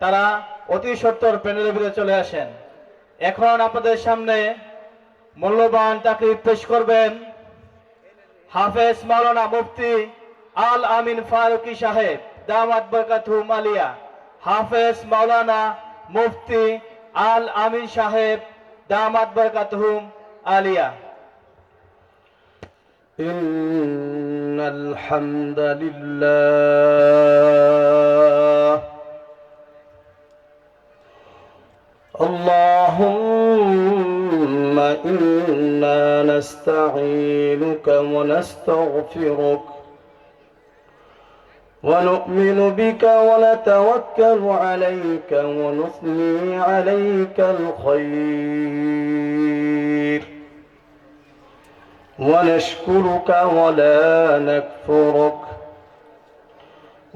তারা অতি সত্তর প্যানেলের ভিতরে চলে আসেন এখন আপনাদের সামনে মূল্যবান তাকরির পেশ করবেন হাফেজ মাওলানা মুফতি আল আমিন ফারুকি সাহেব দামাত বরকাতুম আলিয়া হাফেজ মাওলানা মুফতি আল আমিন সাহেব দামাত বরকাতুম আলিয়া إن الحمد لله اللهم إنا نستعينك ونستغفرك ونؤمن بك ونتوكل عليك ونثني عليك الخير ونشكرك ولا نكفرك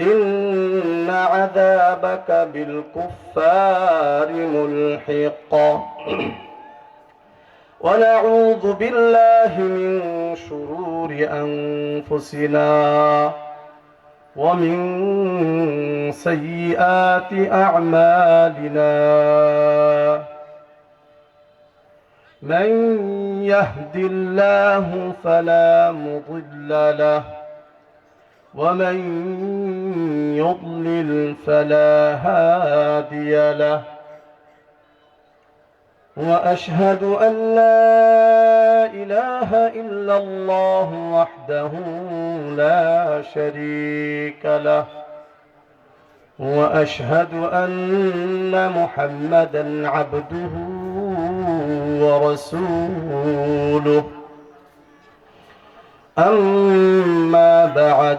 إن عذابك بالكفار ملحق. ونعوذ بالله من شرور أنفسنا ومن سيئات أعمالنا. من يهد الله فلا مضل له ومن يضلل فلا هادي له. وأشهد أن لا إله إلا الله وحده لا شريك له. وأشهد أن محمدا عبده ورسوله. أما بعد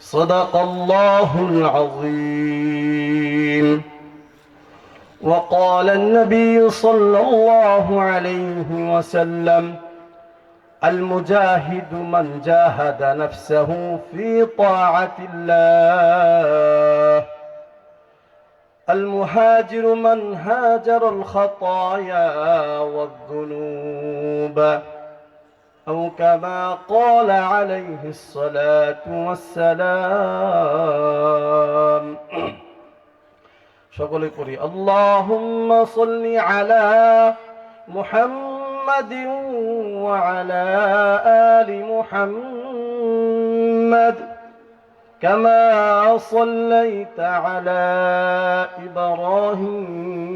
صدق الله العظيم. وقال النبي صلى الله عليه وسلم المجاهد من جاهد نفسه في طاعة الله. المهاجر من هاجر الخطايا والذنوب. أو كما قال عليه الصلاة والسلام সকলে করি اللهم صل على محمد وعلى آل محمد كما صليت على إبراهيم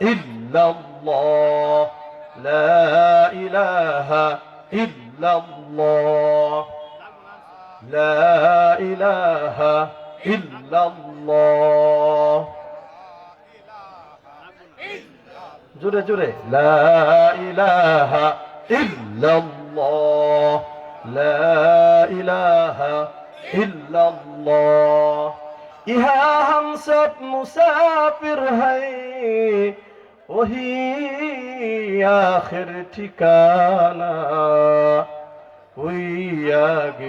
ইল্লাল্লাহ, লা ইলাহা ইল্লাল্লাহ, লা ইলাহা ইল্লাল্লাহ। জোরে জোরে, লা ইলাহা ইল্লাল্লাহ, লা ইলাহা ইল্লাল্লাহ। ইহা হাম সব মুসাফির হ্যায় وهي ختكانا وياك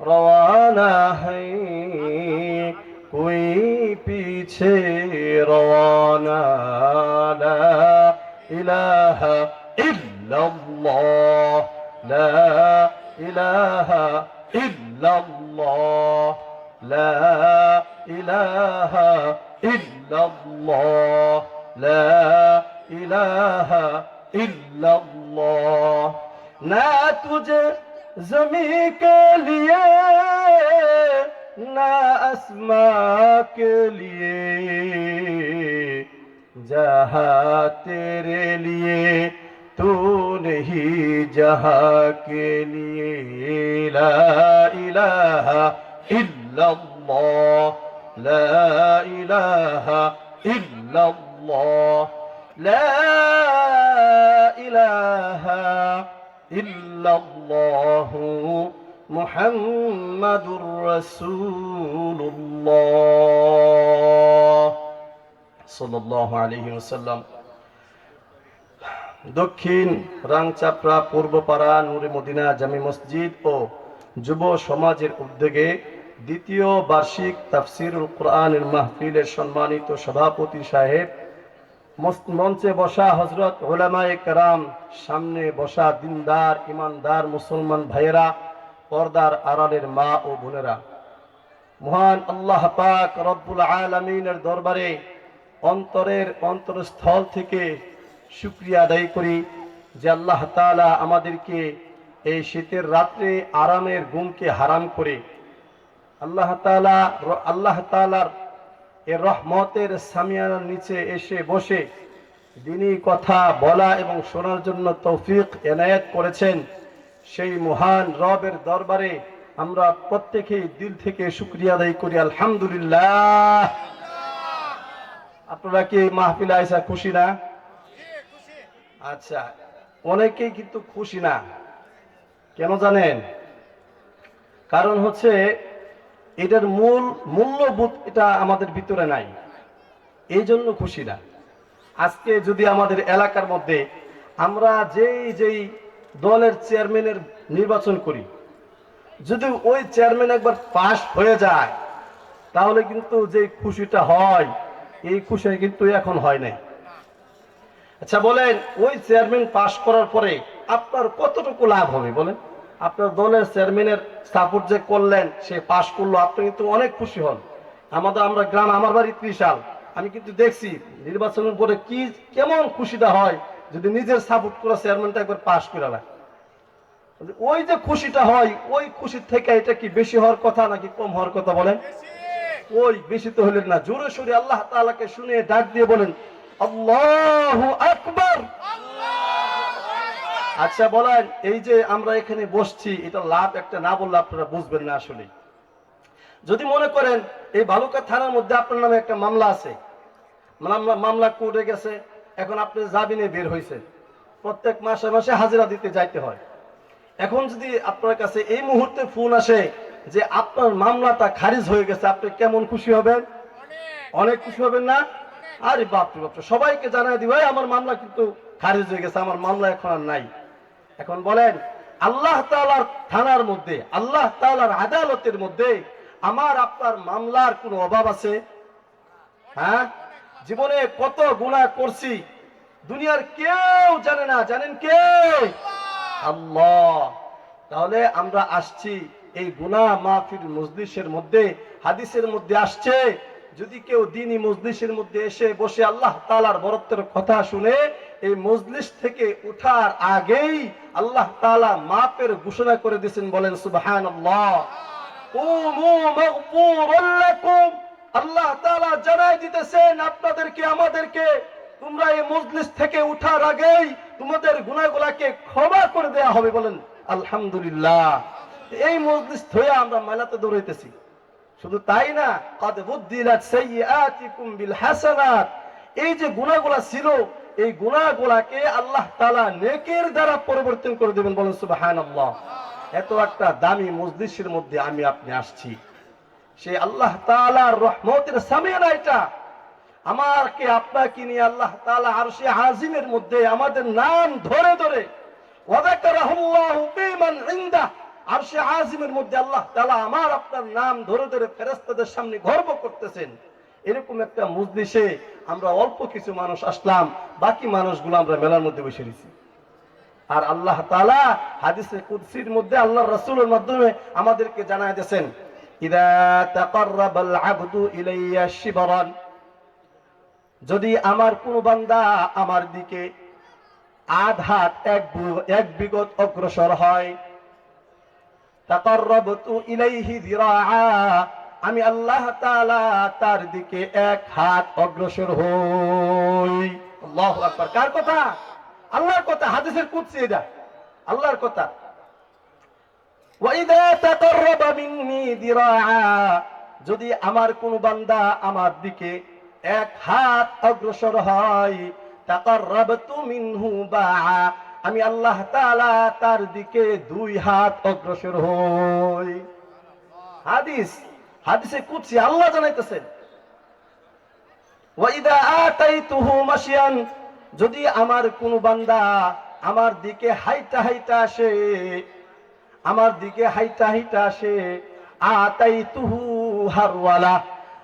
روانا هي کوئی پیچھے روانا لا إله إلا الله. لا إله إلا الله. لا إله إلا الله. لا إله إلا الله ना तुझे जमी के लिए ना आसमां के लिए जहाँ तेरे लिए तू नहीं जहाँ के लिए ला इलाहा इल्लल्लाह ला इलाहा इल्लल्लाह لا إله إلا الله محمد رسول الله صلى الله عليه وسلم দক্ষিণ রাংচাপড়া পূর্বপাড়া নুরে মদিনা জামি মসজিদ ও যুব সমাজের উদ্যোগে দ্বিতীয় বার্ষিক তাফসিরুল কোরআনের মাহফিলের সম্মানিত সভাপতি সাহেব মস- মঞ্চে বসা হজরত ওলামায়ে সামনে বসা দিনদার, ইমানদার মুসলমান ভাইয়েরা, পর্দার আড়ালের মা ও বোনেরা। মহান আল্লাহ পাক রব্বুল আলমিনের দরবারে অন্তরের অন্তরস্থল থেকে শুক্রিয়া আদায় করি যে আল্লাহ তাআলা আমাদেরকে এই শীতের রাত্রে আরামের গুমকে হারাম করে আল্লাহ তাআলা র- আল্লাহ তাআলার এ রহমতের সামিয়ানার নিচে এসে বসে দিনী কথা বলা এবং শোনার জন্য তৌফিক এনায়েত করেছেন, সেই মহান রবের দরবারে আমরা প্রত্যেকেই দিল থেকে শুক্রিয়া আদায় করি, আলহামদুলিল্লাহ। আপনারা কি মাহফিল আয়সা খুশি না? আচ্ছা অনেকেই কিন্তু খুশি না। কেন জানেন? কারণ হচ্ছে এটার মূল মূল্যবোধ এটা আমাদের ভিতরে নাই। এই জন্য খুশি না আজকে যদি আমাদের এলাকার মধ্যে আমরা যেই যেই দলের চেয়ারম্যানের নির্বাচন করি, যদি ওই চেয়ারম্যান একবার পাশ হয়ে যায়, তাহলে কিন্তু যে খুশিটা হয়, এই খুশি কিন্তু এখন হয় নাই। আচ্ছা বলেন, ওই চেয়ারম্যান পাশ করার পরে আপনার কতটুকু লাভ হবে বলেন? আপনার দলের চেয়ারম্যানের সাপোর্ট যে করলেন, সে পাশ করল, আপনি কিন্তু অনেক খুশি হন। আমাদের, আমরা গ্রাম, আমার বাড়ি ত্রিশাল। আমি কিন্তু দেখছি নির্বাচনের পরে কি, কেমন খুশিটা হয় যদি নিজের সাপোর্ট করা চেয়ারম্যানটা একবার পাশ করে না ওই যে খুশিটা হয়, ওই খুশির থেকে এটা কি বেশি হওয়ার কথা নাকি কম হওয়ার কথা বলেন? ওই বেশি তো হলেন না। জোরে সোরে আল্লাহ তাআলাকে শুনে ডাক দিয়ে বলেন, আল্লাহু আকবার! আচ্ছা বলেন, এই যে আমরা এখানে বসছি, এটা লাভ একটা না বললে আপনারা বুঝবেন না আসলে। যদি মনে করেন, এই ভালুকা থানার মধ্যে আপনার নামে একটা মামলা আছে, মামলা কোর্টে গেছে, এখন আপনি জামিনে বের হয়েছেন প্রত্যেক মাসে মাসে হাজিরা দিতে যাইতে হয়। এখন যদি আপনার কাছে এই মুহূর্তে ফোন আসে যে আপনার মামলাটা খারিজ হয়ে গেছে, আপনি কেমন খুশি হবেন? অনেক খুশি হবেন না? আরে বাপরে বাপরে, সবাইকে জানাই দিবে আমার মামলা কিন্তু খারিজ হয়ে গেছে, আমার মামলা এখন আর নাই। এখন বলেন, আল্লাহ তাআলার থানার মধ্যে, আল্লাহ তাআলার আদালতের মধ্যে আমার, আপনার মামলার কোনো অভাব আছে? হ্যাঁ? জীবনে কত গুনাহ করছি, দুনিয়ার কেউ জানে না, জানেন কে? আল্লাহ। তাহলে আমরা আসছি, এই গুনাহ মাহফিল মজলিসের মধ্যে, হাদিসের মধ্যে আসছে যদি কেউ দিনই মজলিসের মধ্যে এসে বসে আল্লাহ তালার বরত্বের কথা শুনে, এই মজলিস থেকে উঠার আগেই আল্লাহ তালা মাপের ঘোষণা করে দিয়েছেন, বলেন সুবহান আল্লাহ তালা জানাই দিতেছেন, আপনাদেরকে, আমাদেরকে, তোমরা এই মজলিস থেকে উঠার আগেই তোমাদের গুণাগুলাকে ক্ষমা করে দেয়া হবে, বলেন, আলহামদুলিল্লাহ। এই মজলিস হয়ে আমরা মেলাতে দৌড়াইতেছি। শুধু তাই না, কদ বুদ্দিলাত সাইয়্যাতিকুম বিল হাসানাত। এই যে গুনাহগুলা ছিল, এই গুনাহগুলাকে আল্লাহ তাআলা নেকের দ্বারা পরিবর্তন করে দেবেন বলেন সুবহানাল্লাহ। এত একটা দামি মজলিসের মধ্যে আমি আপনি আসছি। সেই আল্লাহ তাআলার রহমতের সামিয়ানা এটা। আমাকে, আপনাকে নিয়ে আল্লাহ তাআলা আরশে আজিমের মধ্যে আমাদের নাম ধরে ধরে ওয়াযাকারাহুল্লাহু ফীমান ইনদাহ। আরশে আজিমের মধ্যে আল্লাহ তালা আমার আপনার নাম ধরে ধরে ফেরেশতাদের সামনে গর্ব করতেছেন। এরকম একটা মজলিসে আমরা অল্প কিছু মানুষ আসলাম, বাকি মানুষগুলো আমরা মেলার মধ্যে বসে রয়েছি। আর আল্লাহ তালা হাদিসে কুদসির মধ্যে আল্লাহ রসুলের মাধ্যমে আমাদেরকে জানায় দিয়েছেন যদি আমার কোন বান্দা আমার দিকে আধ হাত এক বিগত অগ্রসর হয় আমি আল্লাহ তার দিকে এক হাত অগ্রসর হই। কার কথা? আল্লাহর কথা, হাদিসের কুদসি এটা। আল্লাহর কথা। যদি আমার কোন বান্দা আমার দিকে এক হাত অগ্রসর হয় তাকাররাবতু মিনহু বাআ। আমি আল্লাহ তাআলা তার দিকে দুই হাত অগ্রসর হই। হাদিস, হাদিসে কুদসি, আল্লাহ জানাইতেছেন। যদি আমার কোন বান্দা আমার দিকে হাইটা হাইটা আসে, আমার দিকে হাইটা হাইটা আসে আতাই তুহু হারওয়ালা,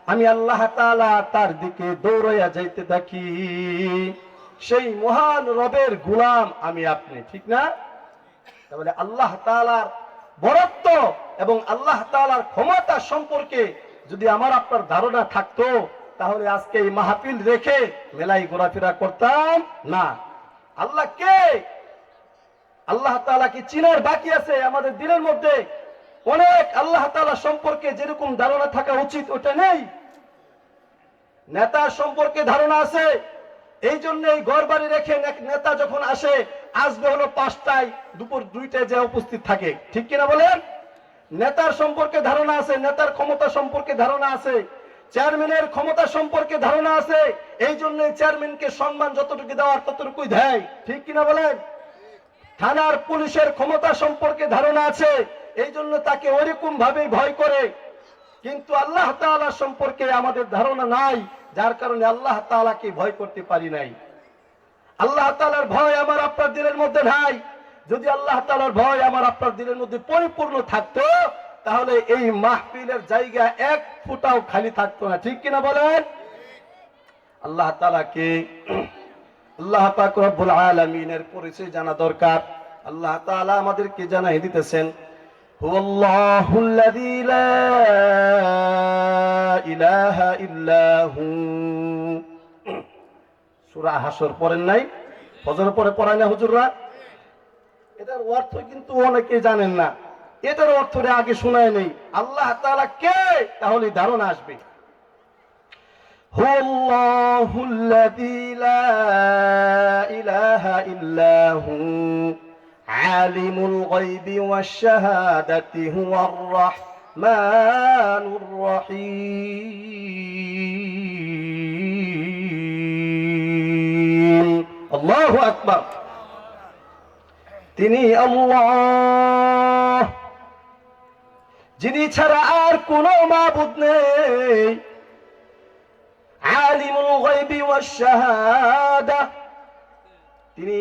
আমি আল্লাহ তাআলা তার দিকে দৌড়াইয়া যাইতে থাকি। সেই মহান রবের গোলাম আমি আপনি, ঠিক না? তাহলে আল্লাহ তাআলার বরত্ব এবং আল্লাহ তাআলার ক্ষমতা সম্পর্কে যদি আমার আপনার ধারণা থাকতো, তাহলে আজকে এই মাহফিল রেখে মেলায় ঘোরাফেরা করতাম না। আল্লাহ কে? আল্লাহ তাআলা কি চিনার বাকি আছে? আমাদের দিনের মধ্যে অনেক আল্লাহ তাআলা সম্পর্কে যেরকম ধারণা থাকা উচিত, ওটা নেই। নেতা সম্পর্কে ধারণা আছে এই জন্য এই ঘর বাড়ি রেখে নেতা যখন আসে, আসবে হলো পাঁচটায়, দুপুর দুইটায় যে উপস্থিত থাকে। ঠিক কিনা বলেন? নেতার সম্পর্কে ধারণা আছে, নেতার ক্ষমতা সম্পর্কে ধারণা আছে, চেয়ারম্যানের ক্ষমতা সম্পর্কে ধারণা আছে, এই জন্য চেয়ারম্যানকে সম্মান যতটুকু দেওয়ার ততটুকুই দেয়। ঠিক কিনা বলেন? থানার পুলিশের ক্ষমতা সম্পর্কে ধারণা আছে, এই জন্য তাকে ওইরকম ভাবে ভয় করে। কিন্তু আল্লাহ সম্পর্কে আমাদের ধারণা নাই। যার কারণে আল্লাহ তাআলাকে ভয় করতে পারি নাই। আল্লাহ তাআলার ভয় আমার আপনার দিনের মধ্যে নাই। যদি আল্লাহ তাআলার ভয় আমার আপনার দিলের মধ্যে পরিপূর্ণ থাকতো, তাহলে এই মাহফিলের জায়গা এক ফুটাও খালি থাকতো না। ঠিক কিনা বলেন? আল্লাহ তাআলাকে আল্লাহ পাক রব্বুল আলামিনের পরিচয় জানা দরকার। আল্লাহ তাআলা আমাদেরকে জানাই দিতেছেন হুয়াল্লাহু আল্লাযী লা ইলাহা ইল্লা হু সূরা হাসর পড়েন নাই ফজর পরে পড়ায় না হুজুররা এটার অর্থ কিন্তু অনেকে জানেন না এটার অর্থটা আগে শোনায় নেই আল্লাহ তাআলা কে তাহলে ধারণা আসবে هو الله الذي لا إله إلا هو عالم الغيب والشهادة هو الرحمن الرحيم الله أكبر তিনি আল্লাহ যিনি ছাড়া আর কোনো মাবুদ নেই আলিমুল গায়বি ওয়াশ শাহাদা তিনি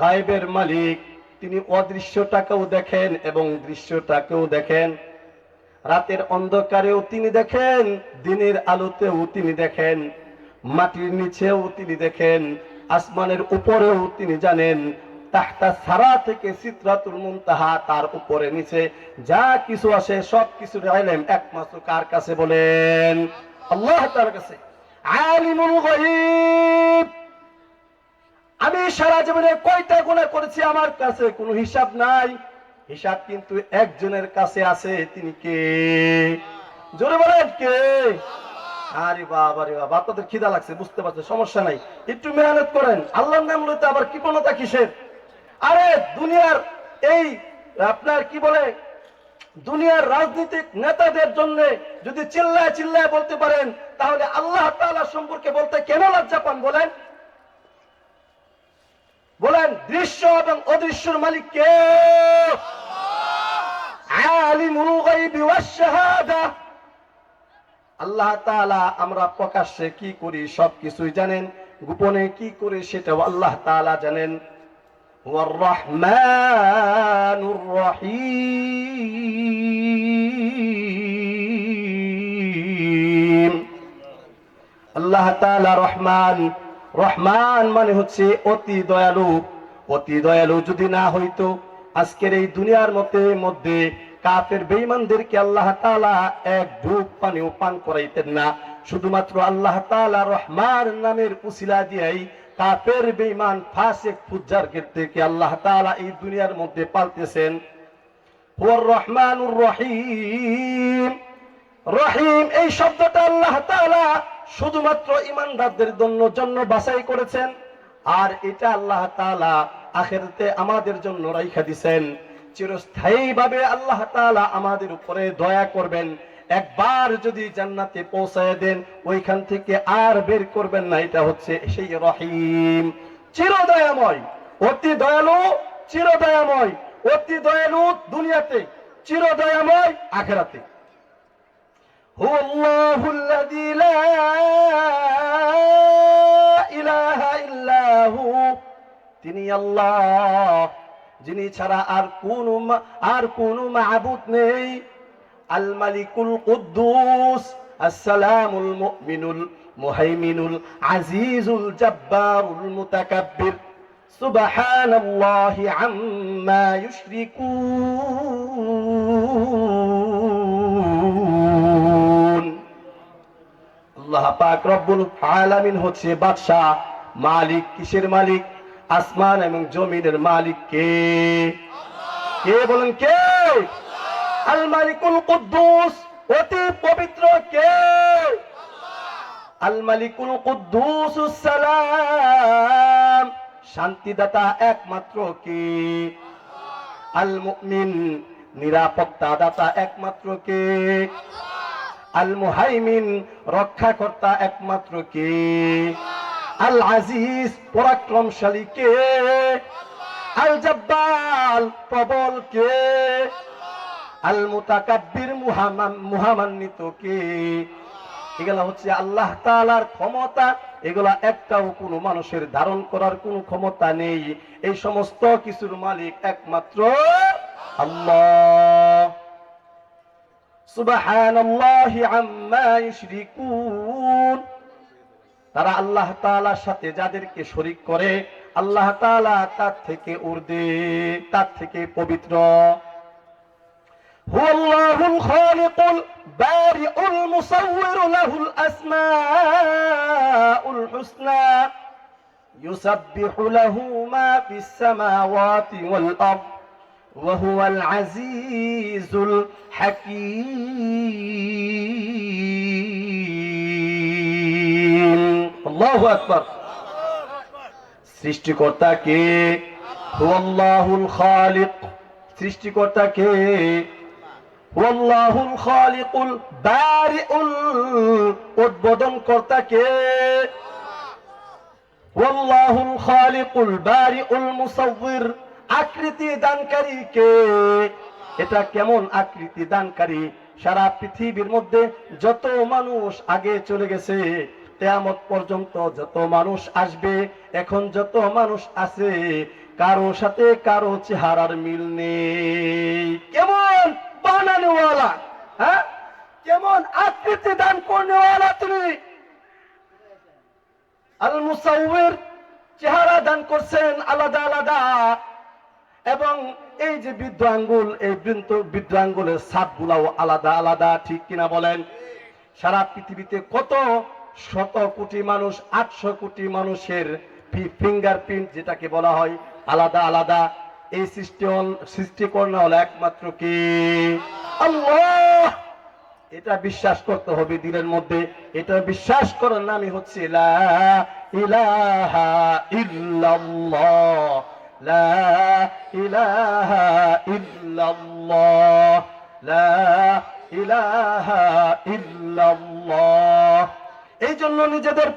গায়েবের মালিক তিনি অদৃশ্যটাকেও দেখেন এবং দৃশ্যটাকেও দেখেন। রাতের অন্ধকারেও তিনি দেখেন, দিনের আলোতেও তিনি দেখেন, মাটির নিচেও তিনি দেখেন, আসমানের উপরেও তিনি জানেন সারা থেকে সিত্রাতুল মুনতাহা তার উপরে নিচে যা কিছু আসে সব ইলম একমাত্র কার কাছে বলেন? আল্লাহ তাআলার কাছে। আলিমুল গায়ব। আমি সারা জীবনে কয়টা গুনাহ করেছি আমার কাছে কোনো হিসাব নাই। হিসাব কিন্তু একজনের কাছে আছে, তিনি কে? জোরে বলেন, কে? আরে বাবা রে বাবা, আপনাদের খিদা লাগছে, বুঝতে পারছে সমস্যা নাই। একটু মেহনত করেন, আল্লাহর নাম লইতে আবার কৃপণতা কিসের? আরে দুনিয়ার এই, আপনার কি বলে, দুনিয়ার রাজনৈতিক নেতাদের জন্য যদি চিল্লায় চিল্লায় বলতে পারেন, তাহলে আল্লাহ তাআলা সম্পর্কে বলতে কেন লজ্জা পান বলেন? বলেন দৃশ্য এবং অদৃশ্যর মালিক কে? আল্লাহ তাআলা আমরা প্রকাশ্যে কি করি সব কিছুই জানেন, গোপনে কি করি সেটাও আল্লাহ তাআলা জানেন। রহমানুর রহিম। আল্লাহ তাআলা রহমান রহমান মানে হচ্ছে অতি দয়ালু। অতি দয়ালু যদি না হইতো, আজকের এই দুনিয়ার মধ্যে মধ্যে কাফের বেঈমানদেরকে আল্লাহ তাআলা এক ঢুক পানিও পান করাইতেন না। শুধুমাত্র আল্লাহ তাআলা রহমান নামের উসিলা দিয়াই কাফের বেঈমান ফাসিক ফুজ্জার থেকে আল্লাহ তাআলা এই দুনিয়ার মধ্যে পালতেছেন। হুয়ার রহমানুর রহিম। রহিম এই শব্দটা আল্লাহ তাআলা শুধুমাত্র ইমানদারদের জন্য জন্য বাছাই করেছেন, আর এটা আল্লাহ তাআলা আখেরাতে আমাদের জন্য রাইখা দিবেন চিরস্থায়ী ভাবে আল্লাহ তাআলা আমাদের উপরে দয়া করবেন। একবার যদি জান্নাতে পৌঁছায় দেন, ওইখান থেকে আর বের করবেন না, এটা হচ্ছে সেই রহিম। চিরদয়াময়, অতি দয়ালু চিরদয়াময়, অতি দয়ালু দুনিয়াতে, চিরদয়াময় আখেরাতে। هو الله الذي لا إله إلا هو তিনি আল্লাহ যিনি ছাড়া আর কোন আর কোন মাহবুদ নেই আল মালিকুল কুদ্দুস আসসালামুল মুমিনুল মুহাইমিনুল আজিজুল জব্বারুল মুতাকাব্বির সুবহানাল্লাহি আম্মা ইউশরিকুন আল্লাহ পাক রব্বুল আলামিন হচ্ছে বাদশাহ, মালিক কিসের মালিক? আসমান এবং জমিনের মালিক কে? কে কে? আল মালিকুল কুদ্দুস, অতি পবিত্র কে? আল মালিকুল কুদ্দুস সালাম, শান্তিদাতা একমাত্র কে? আল মুমিন নিরাপত্তা দাতা একমাত্র কে? আল মুহাইমিন রক্ষাকর্তা একমাত্র কে? আল আজিজ পরাক্রমশালী কে? আল জব্বাল প্রবল কে? আল মুতাকাব্বির মুহামান- মুহামান্বিত কে? এগুলা হচ্ছে আল্লাহ তাআলার ক্ষমতা। এগুলা একটাও কোনো মানুষের ধারণ করার কোনো ক্ষমতা নেই। এই সমস্ত কিছুর মালিক একমাত্র আল্লাহ। সুবহানাল্লাহি আম্মা ইউশরিকুন তারা আল্লাহ তাআলার সাথে যাদেরকে শরীক করে আল্লাহ তাআলা তার থেকে ঊর্ধ্বে তার থেকে পবিত্র هو الله الخالق البارئ المصور له الأسماء الحسنى يسبح له ما في السماوات والأرض وهو العزيز الحكيم الله أكبر সৃষ্টিকর্তা কে হুয়াল্লাহুল খালিক সৃষ্টিকর্তা কে হুয়াল্লাহুল খালিকুল বারিউল উদ্বোধন কর্তা কে ওয়াল্লাহুল খালিকুল বারিউল মুসাউবির আকৃতি দানকারী কে? এটা কেমন আকৃতি দানকারী? সারা পৃথিবীর মধ্যে যত মানুষ আগে চলে গেছে তেয়ামত পর্যন্ত যত মানুষ আসবে, এখন যত মানুষ আছে, কারও সাথে কারও চেহারার মিল নেই। কেমন বানানোওয়ালা হ্যাঁ? কেমন আকৃতি দান করনেওয়ালা তুমি? আল মুসাউর চেহারা দান করছেন আলাদা আলাদা। এবং এই যে বৃদ্ধ আঙ্গুল এই বৃদ্ধ বৃদ্ধ আঙ্গুলের সাপ গুলাও আলাদা আলাদা, ঠিক কিনা বলেন? সারা পৃথিবীতে কত শত কোটি মানুষ, আটশো কোটি মানুষের ফিঙ্গারপ্রিন্ট যেটাকে বলা হয়, আলাদা আলাদা। এই সৃষ্টি হল- সৃষ্টি করণা হলো একমাত্র কি? এটা বিশ্বাস করতে হবে দিনের মধ্যে। এটা বিশ্বাস করার নামই হচ্ছে ইলাহা ইল্লাল্লাহ। লা ইলাহা ইল্লাল্লাহ লা ইলাহা ইল্লাল্লাহ। এই জন্য নিজেদের